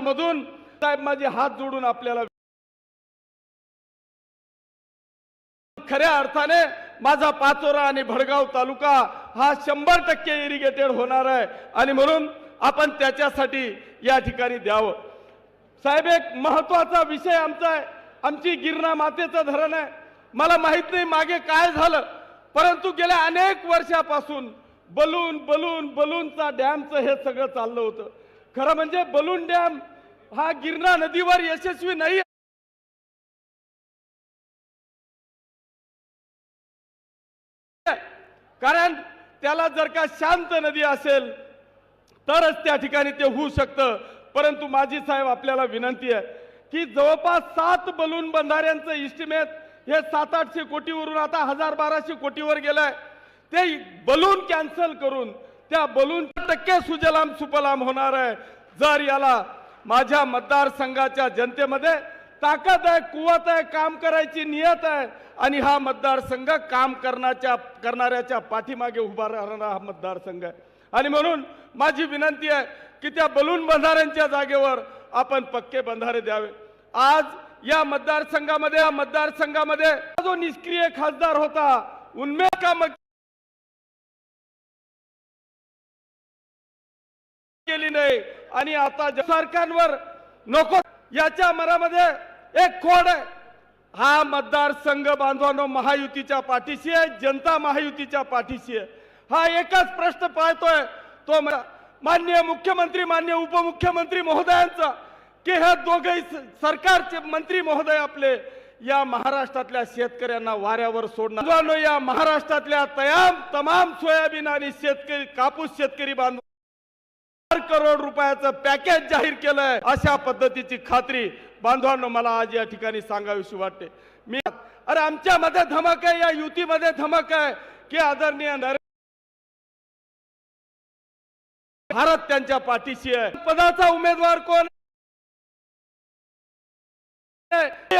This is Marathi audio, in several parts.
मधून साहेब माझे हात जोडून आपल्याला खऱ्या अर्थाने माझा पाचोरा आणि भडगाव तालुका हा शंभर टक्के इरिगेटेड होणार आहे. आणि म्हणून आपण त्याच्यासाठी या ठिकाणी द्यावं. साहेब एक महत्त्वाचा विषय आमचा आहे. आमची गिरणा मातेचं धरण आहे. मला माहीत नाही मागे काय झालं परंतु गेल्या अनेक वर्षापासून बलून बलून बलूनचा डॅमचं हे सगळं चाललं होतं. खरं म्हणजे बलून डॅम हा गिरणा नदीवर यशस्वी नाही. कारण त्याला जर का शांत नदी असेल तरच त्या ठिकाणी ते होऊ शकतं. परंतु माझी साहेब आपल्याला विनंती आहे की जवळपास सात बलून बंधाऱ्यांचं इस्टिमेट हे सात आठशे कोटीवरून आता हजार बाराशे कोटीवर गेलंय. ते बलून कॅन्सल करून त्या बलून टक्के सुजलाम सुपलाम होणार आहे. जर याला माझ्या मतदारसंघाच्या जनतेमध्ये ताकद आहे कुवत आहे काम करायची नियत आहे आणि हा मतदारसंघ काम करण्याच्या करणाऱ्याच्या पाठीमागे उभा राहणारा हा मतदारसंघ आहे. आणि म्हणून माझी विनंती आहे की त्या बलून बंधाऱ्यांच्या जागेवर आपण पक्के बंधारे द्यावे. आज या मतदारसंघामध्ये या मतदारसंघामध्ये जो निष्क्रिय खासदार होता उन्मेष काम केली नाही. आणि आता सरकारवर नको याच्या मनामध्ये एक खोड आहे. हा मतदारसंघ बांधवानो महायुतीच्या पाठीशी आहे जनता महायुतीच्या पाठीशी आहे. हा एकच प्रश्न पाहतोय तो मान्य मुख्यमंत्री मान्य उपमुख्यमंत्री महोदयांचा की हे दोघही सरकारचे मंत्री महोदय आपले या महाराष्ट्रातल्या शेतकऱ्यांना वाऱ्यावर सोडणार. या महाराष्ट्रातल्या तयाम तमाम सोयाबीन आणि शेतकरी कापूस शेतकरी बांधव करोड रुपयाचं पॅकेज जाहीर केलंय. अशा पद्धतीची खात्री बांधवांनो मला आज या ठिकाणी सांगावीशी वाटते. मी अरे आमच्यामध्ये धमक आहे या युतीमध्ये धमक आहे की आदरणीय नरेंद्र भारत त्यांच्या पाठीशी आहे. पदाचा उमेदवार कोण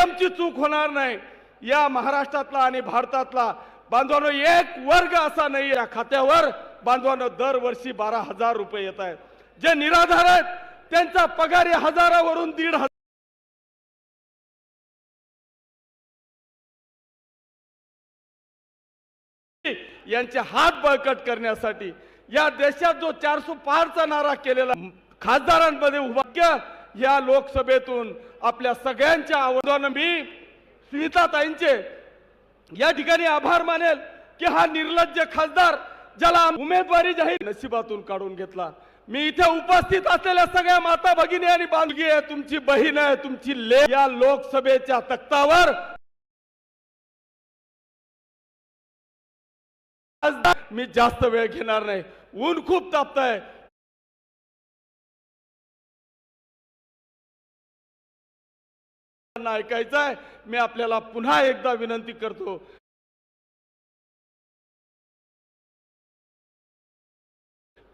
आमची चूक होणार नाही. या महाराष्ट्रातला आणि भारतातला बांधवांनो एक वर्ग असा नाही या खात्यावर बांधवांनो दरवर्षी बारा हजार रुपये येत आहेत. जे निराधार आहेत त्यांचा पगार हजारावरून दीड हजार. यांचे हात बळकट करण्यासाठी या देशात जो चारशे पारचा नारा केलेला खासदारांमध्ये उभा या लोकसभेतून आपल्या सगळ्यांच्या आवाजानं मी स्मिताताईंचे या ठिकाणी आभार मानेल की हा निर्लज्ज खासदार ज्याला उमेदवारी जाहीर नशिबातून काढून घेतला. मी इथे उपस्थित असलेल्या सगळ्या माता भगिनी आणि बालगी आहे तुमची बहीण आहे तुमची ले या लोकसभेच्या तख्तावर मी जास्त वेळ घेणार नाही. ऊन खूप तापत आहे ऐकायचं आहे मी आपल्याला पुन्हा एकदा विनंती करतो.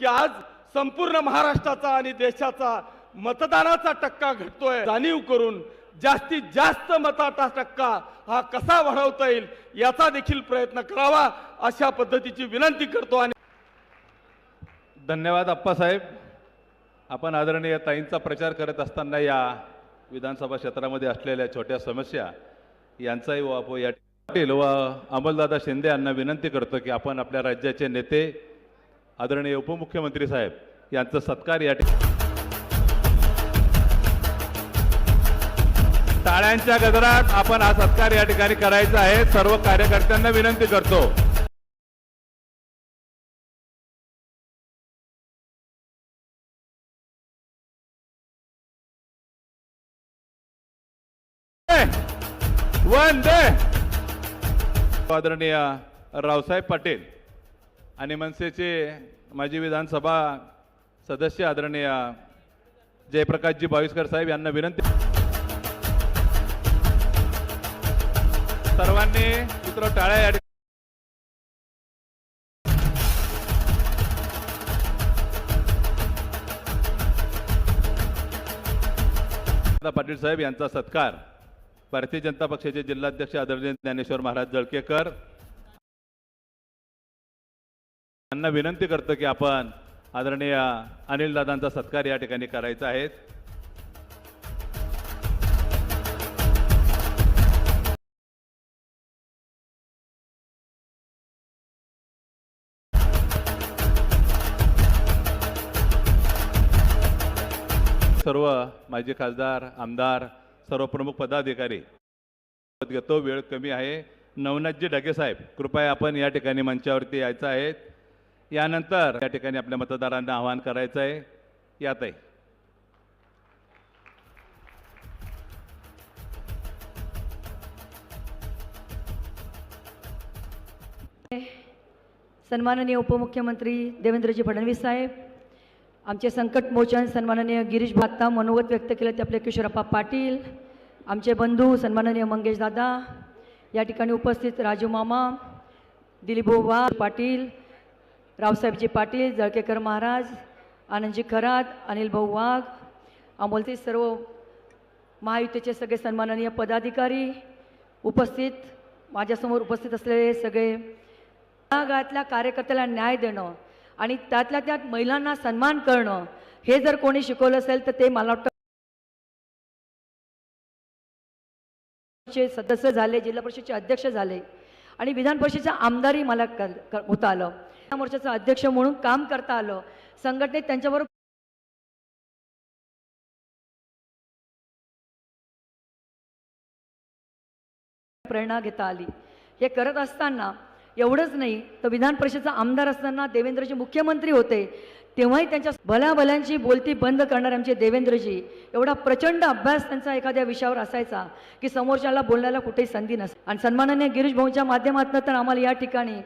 की आज संपूर्ण महाराष्ट्राचा आणि देशाचा मतदानाचा टक्का घटतोय. जाणीव करून जास्तीत जास्त मताचा टक्का हा कसा वाढवता येईल याचा देखील प्रयत्न करावा अशा पद्धतीची विनंती करतो आणि धन्यवाद अप्पासाहेब आपण आदरणीय ताईंचा प्रचार करत असताना या विधानसभा क्षेत्रामध्ये असलेल्या छोट्या समस्या यांचाही वापर या पाटील व अंमलदादा शिंदे यांना विनंती करतो की आपण आपल्या राज्याचे नेते आदरणीय उपमुख्यमंत्री साहेब यांचा सत्कार या ठिकाणी टाळ्यांच्या गजरात आपण हा सत्कार या ठिकाणी करायचा आहे. सर्व कार्यकर्त्यांना विनंती करतो. वंदे! आदरणीय रावसाहेब पाटील आणि मनसेचे माजी विधानसभा सदस्य आदरणीय जयप्रकाशजी बावीसकर साहेब यांना विनंती सर्वांनी मित्र टाळ्या या पाटील साहेब यांचा सत्कार भारतीय जनता पक्षाचे जिल्हाध्यक्ष आदरणीय ज्ञानेश्वर महाराज जळकेकर त्यांना विनंती करतो की आपण आदरणीय अनिल दादांचा सत्कार या ठिकाणी करायचा आहे. सर्व माजी खासदार आमदार सर्व प्रमुख पदाधिकारी घेतो वेळ कमी आहे. नवनाथजी ढगे साहेब कृपया आपण या ठिकाणी मंचावरती यायचं आहे. यानंतर या ठिकाणी आपल्या मतदारांना आवाहन करायचं आहे यात आहे. सन्माननीय उपमुख्यमंत्री देवेंद्रजी फडणवीस साहेब आमचे संकट मोचन सन्माननीय गिरीश भात्ता मनोगत व्यक्त केलं ते आपले किशोरप्पा पाटील आमचे बंधू सन्माननीय मंगेश दादा या ठिकाणी उपस्थित राजू मामा दिलीप पाटील रावसाहेबजी पाटील जळकेकर महाराज आनंदजी खरात अनिल भाऊ वाघ अमोलचे सर्व महायुतीचे सगळे सन्माननीय पदाधिकारी उपस्थित माझ्यासमोर उपस्थित असलेले सगळे गावातल्या कार्यकर्त्याला न्याय देणं आणि त्यातल्या त्यात महिलांना सन्मान करणं हे जर कोणी शिकवलं असेल तर ते मला वाटतं सदस्य झाले जिल्हा परिषदचे अध्यक्ष झाले आणि विधान परिषदेचं आमदारही मला कर- होता आलं. मोर्चाचं अध्यक्ष म्हणून काम करता आलं. संघटनेत त्यांच्याबरोबर प्रेरणा घेता आली. हे करत असताना एवढंच नाही तर विधान परिषदेचा आमदार असताना देवेंद्रजी मुख्यमंत्री होते. तेव्हाही त्यांच्या भल्याभल्यांची बोलती बंद करणारे आमचे देवेंद्रजी एवढा प्रचंड अभ्यास त्यांचा एखाद्या विषयावर असायचा की समोरच्याला बोलण्याला कुठेही संधी नस आणि सन्माननीय गिरीश भाऊंच्या माध्यमातून तर आम्हाला या ठिकाणी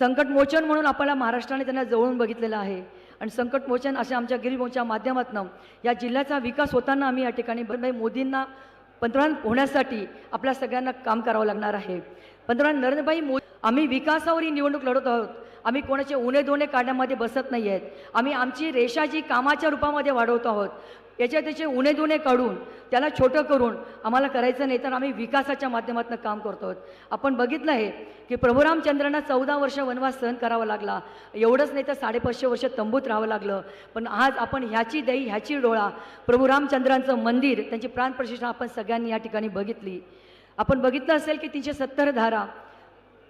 संकटमोचन म्हणून आपल्याला महाराष्ट्राने त्यांना जवळून बघितलेलं आहे. आणि संकटमोचन अशा आमच्या गिरीभाऊच्या माध्यमातून या जिल्ह्याचा विकास होताना आम्ही या ठिकाणी मोदींना पंतप्रधान होण्यासाठी आपल्या सगळ्यांना काम करावं लागणार आहे. पंतप्रधान नरेंद्रभाई मोदी आम्ही विकासावर ही निवडणूक लढत आहोत. आम्ही कोणाचे उणे दोणे काढण्यामध्ये बसत नाही आहेत आम्ही आमची रेषा जी कामाच्या रूपामध्ये वाढवत आहोत याच्या त्याचे उणे दुणे काढून त्याला छोटं करून आम्हाला करायचं नाही तर आम्ही विकासाच्या माध्यमातून काम करतो. आहोत आपण बघितलं आहे की प्रभुरामचंद्रांना चौदा वर्ष वनवास सहन करावा लागला. एवढंच नाही तर साडेपाचशे वर्ष तंबूत राहावं लागलं. पण आज आपण ह्याची दही ह्याची डोळा प्रभुरामचंद्रांचं मंदिर त्यांची प्राणप्रतिष्ठा आपण सगळ्यांनी या ठिकाणी बघितली. आपण बघितलं असेल की तीनशे सत्तर धारा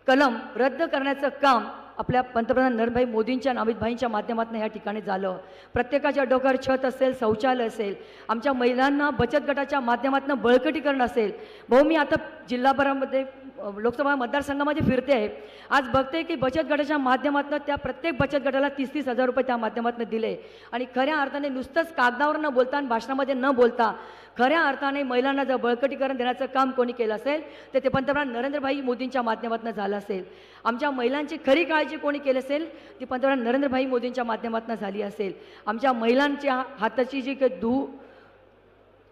कलम रद्द करण्याचं काम आपल्या पंतप्रधान नरेंद्रभाई मोदींच्या नामितभाईंच्या माध्यमातून ह्या ठिकाणी झालं. प्रत्येकाच्या डोक्यावर छत असेल शौचालय असेल आमच्या महिलांना बचत गटाच्या माध्यमातून बळकटीकरण असेल. भाऊ मी आता जिल्हाभरामध्ये लोकसभा मतदारसंघामध्ये फिरते आहे. आज बघते की बचत गटाच्या माध्यमातून त्या प्रत्येक बचत गटाला तीस तीस हजार रुपये त्या माध्यमातून दिले. आणि खऱ्या अर्थाने नुसतंच कागदावर न बोलता आणि भाषणामध्ये न बोलता खऱ्या अर्थाने महिलांना जर बळकटीकरण देण्याचं काम कोणी केलं असेल तर ते पंतप्रधान नरेंद्रभाई मोदींच्या माध्यमातून झालं असेल. आमच्या महिलांची खरी काळजी कोणी केली असेल ती पंतप्रधान नरेंद्रभाई मोदींच्या माध्यमातून झाली असेल. आमच्या महिलांच्या हाताची जी काही धू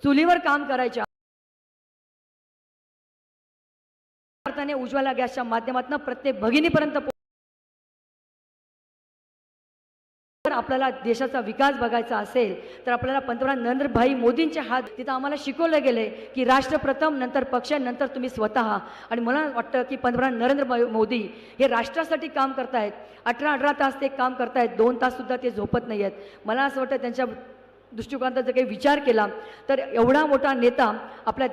चुलीवर काम करायच्या अर्थाने उज्ज्वला गॅसच्या माध्यमातून प्रत्येक भगिनीपर्यंत जर आपल्याला देशाचा विकास बघायचा असेल तर आपल्याला पंतप्रधान नरेंद्रभाई मोदींचे हात तिथं आम्हाला शिकवलं गेले की राष्ट्रप्रथम नंतर पक्ष नंतर तुम्ही स्वतः. आणि मला वाटतं की पंतप्रधान नरेंद्र भाई मोदी हे राष्ट्रासाठी काम करतायत. अठरा अठरा तास ते काम करतायत. दोन ताससुद्धा ते झोपत नाही आहेत मला असं वाटतं त्यांच्या दृष्टिकोनाचा जर काही विचार केला तर एवढा मोठा नेता आपल्या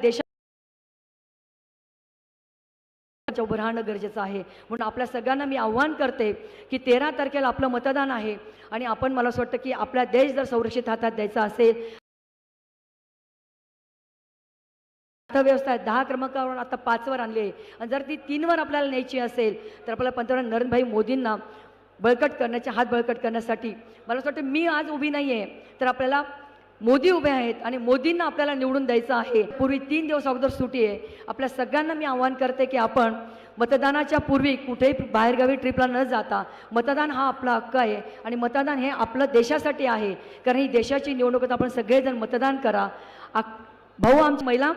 देशा उभं राहणं गरजेचं आहे. म्हणून आपल्या सगळ्यांना मी आव्हान करते की तेरा तारखेला आपलं मतदान आहे आणि आपण मला असं वाटतं की आपला देश जर संरक्षित हातात द्यायचा असेल अर्थव्यवस्था आहे. दहा क्रमांकावरून आता पाचवर आणली आहे. आणि जर ती तीनवर आपल्याला न्यायची असेल तर आपल्याला पंतप्रधान नरेंद्रभाई मोदींना बळकट करण्याचे हात बळकट करण्यासाठी मला असं वाटतं मी आज उभी नाही आहे तर आपल्याला मोदी उभे आहेत आणि मोदींना आपल्याला निवडून द्यायचं आहे. पूर्वी तीन दिवस अगोदर सुटी आहे. आपल्या सगळ्यांना मी आव्हान करते की आपण मतदानाच्या पूर्वी कुठेही बाहेरगावी ट्रिपला न जाता मतदान हा आपला हक्क आहे आणि मतदान हे आपलं देशासाठी आहे. कारण ही देशाची निवडणूक तर आपण सगळेजण मतदान करा. भाऊ आमच्या महिला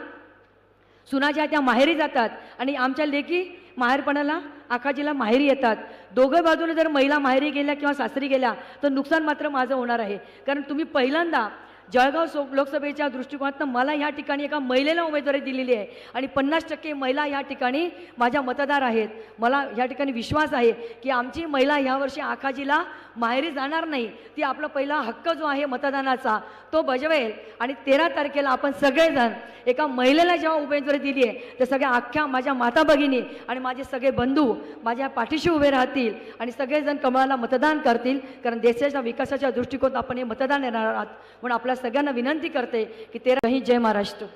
सुना ज्या त्या माहेरी जातात आणि आमच्या लेखी माहेरपणाला आकाजीला माहेरी येतात. दोघं बाजूने जर महिला माहेरी गेल्या किंवा सासरी गेल्या तर नुकसान मात्र माझं होणार आहे. कारण तुम्ही पहिल्यांदा जळगाव सो लोकसभेच्या दृष्टिकोनातनं मला ह्या ठिकाणी एका महिलेला उमेदवारी दिलेली आहे. आणि पन्नास टक्के महिला या ठिकाणी माझ्या मतदार आहेत. मला या ठिकाणी विश्वास आहे की आमची महिला यावर्षी आखाजीला माहेरी जाणार नाही. ती आपला पहिला हक्क जो आहे मतदानाचा तो बजवेल. आणि तेरा तारखेला आपण सगळेजण एका महिलेला जेव्हा उमेदवारी दिली आहे तर सगळ्या अख्ख्या माझ्या माता भगिनी आणि माझे सगळे बंधू माझ्या पाठीशी उभे राहतील आणि सगळेजण कमळाला मतदान करतील. कारण देशाच्या विकासाच्या दृष्टिकोनात आपण हे मतदान येणार आहात. म्हणून आपल्या आपल्या सगळ्यांना विनंती करते की तेरा ही जय महाराष्ट्र.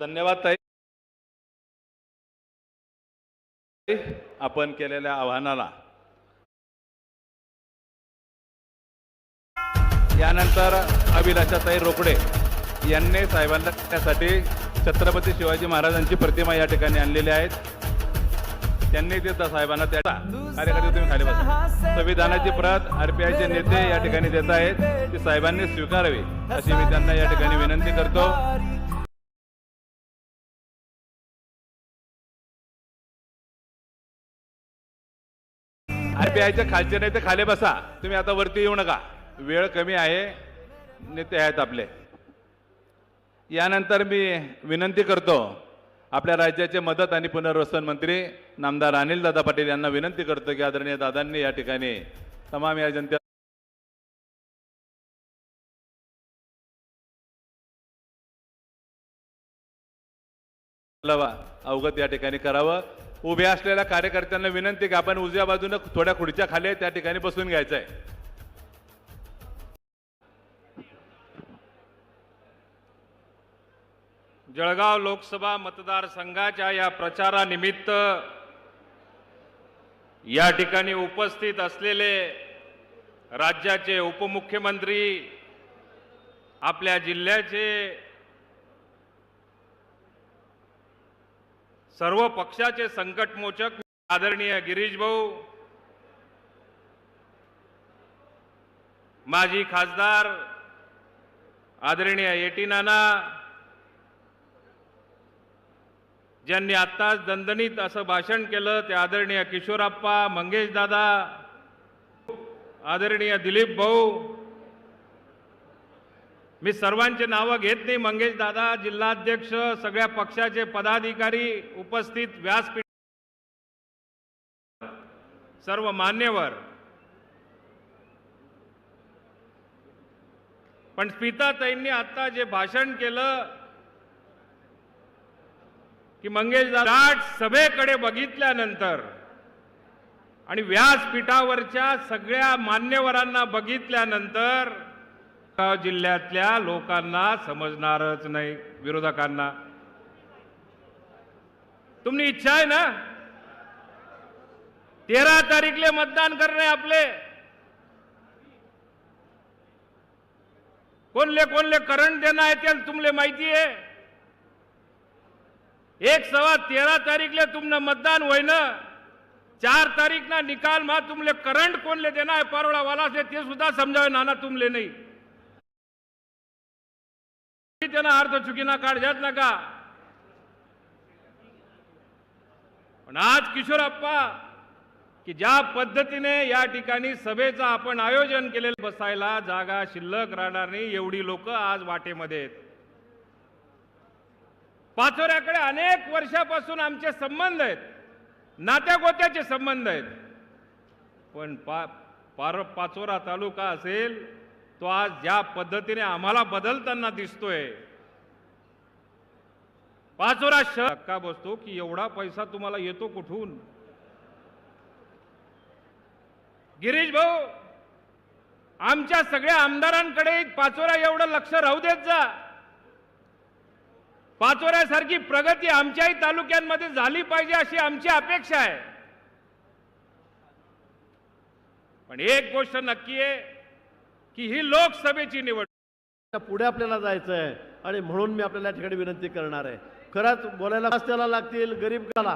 धन्यवाद ताई. आपण केलेल्या आव्हानाला. यानंतर अभिलाषाताई रोकडे यांनी साहेबांना त्यासाठी छत्रपती शिवाजी महाराजांची प्रतिमा या ठिकाणी आणलेली आहेत. त्यांनी देता साहेबांना त्या कार्यकर्ते तुम्ही खाली बसा. संविधानाची प्रत आरपीआयचे नेते या ठिकाणी देत आहेत ती साहेबांनी स्वीकारावी अशी मी त्यांना या ठिकाणी विनंती करतो. आरपीआयच्या खालचे नाही तर खाली बसा तुम्ही आता वरती येऊ नका. वेळ कमी आहे नेते आहेत आपले. यानंतर मी विनंती करतो आपल्या राज्याचे मदत आणि पुनर्वसन मंत्री नामदार अनिल दादा पाटील यांना विनंती करतो की आदरणीय दादांनी या ठिकाणी तमाम या जनते अवगत या ठिकाणी करावं. उभ्या असलेल्या कार्यकर्त्यांना विनंती की आपण उजव्या बाजूने थोड्या खुर्च्या खाली त्या ठिकाणी बसून घ्यायचं आहे जळगाव लोकसभा मतदारसंघाच्या या प्रचारानिमित्त या ठिकाणी उपस्थित असलेले राज्याचे उपमुख्यमंत्री आपल्या जिल्ह्याचे सर्व पक्षाचे संकटमोचक आदरणीय गिरीश भाऊ माजी खासदार आदरणीय एटीनाना ज्यांनी आत्ताच दणदणीत असं भाषण केलं ते आदरणीय किशोरप्पा मंगेश दादा आदरणीय दिलीप भाऊ. मी सर्वांचे नावं घेत नाही मंगेश दादा जिल्हाध्यक्ष सगळ्या पक्षाचे पदाधिकारी उपस्थित व्यासपीठ. सर्व मान्यवर. पण स्मिताताईंनी आता जे भाषण केलं की मंगेश दाट सभेकडे बघितल्यानंतर आणि व्यासपीठावरच्या सगळ्या मान्यवरांना बघितल्यानंतर जिल्ह्यातल्या लोकांना समजणारच नाही विरोधकांना. तुम्ही इच्छा आहे ना? तेरा तारीखले मतदान करणे आपले. कोणले कोणले करंट देणं आहे ते तुमले माहिती आहे? एक सवा तेरा तारीखले तुमनं मतदान होईन चार तारीख ना निकाल मा तुमले करंट कोणले देना आहे परोळावाला से ते सुद्धा समजावे नाना तुमले नाही. त्यांना अर्थ चुकीना काढजात नका. पण आज किशोर अप्पा की ज्या पद्धतीने या ठिकाणी सभेचं आपण आयोजन केलेलं बसायला जागा शिल्लक राहणार नाही एवढी लोक आज वाटेमध्ये आहेत. पाचोऱ्याकडे अनेक वर्षापासून आमचे संबंध आहेत. नात्या गोत्याचे संबंध आहेत. पण पा पार पाचोरा तालुका असेल तो आज ज्या पद्धतीने आम्हाला बदलताना दिसतोय. पाचोरा शहर धक्का बसतो की एवढा पैसा तुम्हाला येतो कुठून? गिरीश भाऊ आमच्या सगळ्या आमदारांकडे पाचोरा एवढं लक्ष राहू देत जा. पाचोऱ्यासारखी प्रगती आमच्याही तालुक्यांमध्ये झाली पाहिजे अशी आमची अपेक्षा आहे. पण एक गोष्ट नक्की आहे की ही लोकसभेची निवड पुढे आपल्याला जायचं आहे आणि म्हणून मी आपल्याला या ठिकाणी विनंती करणार आहे. खरंच बोलायला रस्त्याला लागतील गरीब काला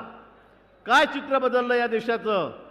काय चित्र बदललं या देशाचं?